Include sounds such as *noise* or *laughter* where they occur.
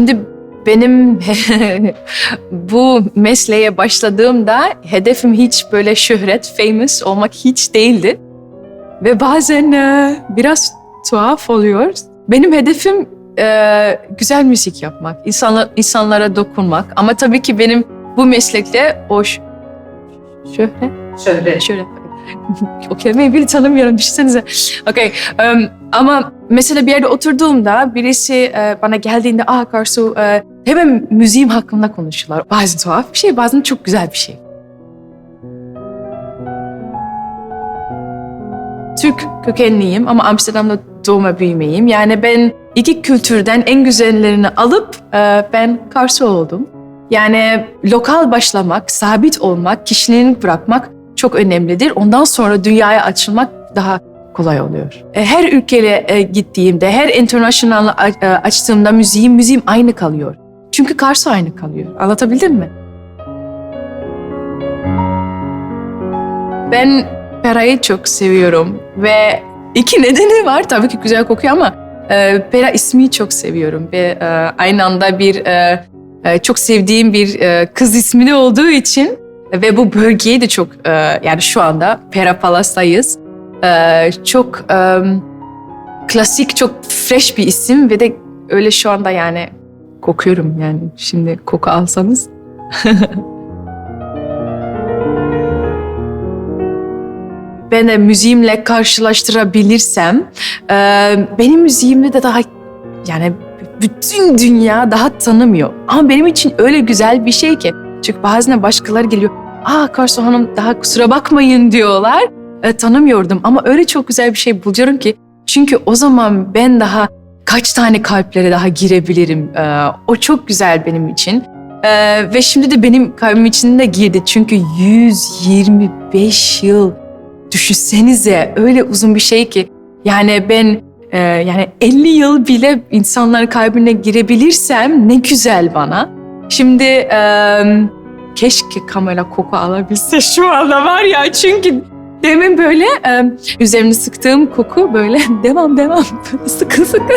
Şimdi benim *laughs* bu mesleğe başladığımda hedefim hiç böyle şöhret, famous olmak hiç değildi. Ve bazen e, biraz tuhaf oluyor. Benim hedefim e, güzel müzik yapmak, insanlar, insanlara dokunmak. Ama tabii ki benim bu meslekte o şöhret, Şöyle. şöyle *laughs* o kelimeyi bile tanımıyorum düşünsenize. Okay. em, ama mesela bir yerde oturduğumda birisi e, bana geldiğinde ah Karsu e, hemen müziğim hakkında konuşuyorlar. Bazen tuhaf bir şey bazen çok güzel bir şey. Türk kökenliyim ama Amsterdam'da doğma büyümeyim. Yani ben iki kültürden en güzellerini alıp e, ben Karsu oldum. Yani lokal başlamak, sabit olmak, kişiliğini bırakmak çok önemlidir. Ondan sonra dünyaya açılmak daha kolay oluyor. E, Her ülkeye e, gittiğimde, her international e, açtığımda müziğim, müziğim aynı kalıyor. Çünkü Karsu aynı kalıyor. Anlatabildim mi? Ben Pera'yı çok seviyorum ve iki *laughs* nedeni var. Tabii ki güzel kokuyor ama Pera ismi çok seviyorum ve aynı anda bir çok sevdiğim bir e, kız ismi de olduğu için ve bu bölgeyi de çok yani şu anda Pera Palas'tayız. E, çok klasik, çok fresh bir isim ve de öyle şu anda yani kokuyorum yani şimdi koku alsanız. *laughs* ben de müziğimle karşılaştırabilirsem e, benim müziğimde de daha yani bütün dünya daha tanımıyor. Ama benim için öyle güzel bir şey ki. Çünkü bazen başkaları geliyor. Aa Karsu Hanım daha kusura bakmayın diyorlar. E, tanımıyordum ama öyle çok güzel bir şey buluyorum ki. Çünkü o zaman ben daha kaç tane kalplere daha girebilirim. E, o çok güzel benim için. E, ve şimdi de benim kalbim içinde girdi. Çünkü 125 yıl düşünsenize öyle uzun bir şey ki. Yani ben ee, yani 50 yıl bile insanların kalbine girebilirsem ne güzel bana. Şimdi e, keşke kamera koku alabilse şu anda var ya çünkü demin böyle e, üzerine sıktığım koku böyle *laughs* devam devam. *laughs* Sıkı sıkı